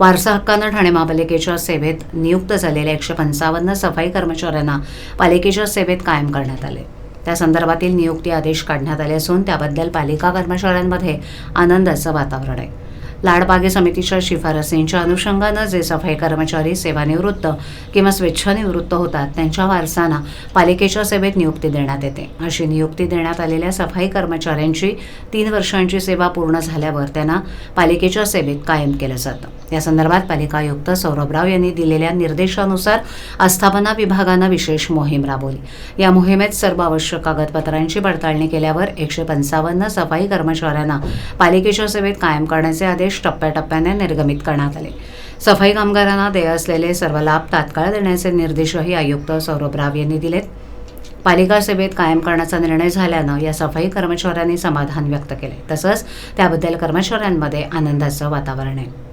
वारसा हक्कानं ठाणे महापालिकेच्या सेवेत नियुक्त झालेल्या एकशे पंचावन्न सफाई कर्मचाऱ्यांना पालिकेच्या सेवेत कायम करण्यात आले. त्या संदर्भातील नियुक्ती आदेश काढण्यात आले असून त्याबद्दल पालिका कर्मचाऱ्यांमध्ये आनंदाचं वातावरण आहे. लाडबागे समितीच्या शिफारसींच्या अनुषंगानं जे सफाई कर्मचारी सेवानिवृत्त किंवा स्वेच्छानिवृत्त होतात त्यांच्या वारसांना पालिकेच्या सेवेत नियुक्ती देण्यात येते. अशी नियुक्ती देण्यात आलेल्या सफाई कर्मचाऱ्यांची तीन वर्षांची सेवा पूर्ण झाल्यावर त्यांना पालिकेच्या सेवेत कायम केलं जातं. या संदर्भात पालिका आयुक्त सौरभ राव यांनी दिलेल्या निर्देशानुसार आस्थापना विभागानं विशेष मोहीम राबवली. या मोहिमेत सर्व आवश्यक कागदपत्रांची पडताळणी केल्यावर एकशे पंचावन्न सफाई कर्मचाऱ्यांना पालिकेच्या सेवेत कायम करण्याचे आदेश टप्प्याटप्प्याने निर्गमित करण्यात आले. सफाई कामगारांना देय असलेले सर्व लाभ तात्काळ देण्याचे निर्देशही आयुक्त सौरभ राव यांनी दिलेत. पालिका सेवेत कायम करण्याचा निर्णय झाल्यानं या सफाई कर्मचाऱ्यांनी समाधान व्यक्त केले. तसंच त्याबद्दल कर्मचाऱ्यांमध्ये आनंदाचं वातावरण आहे.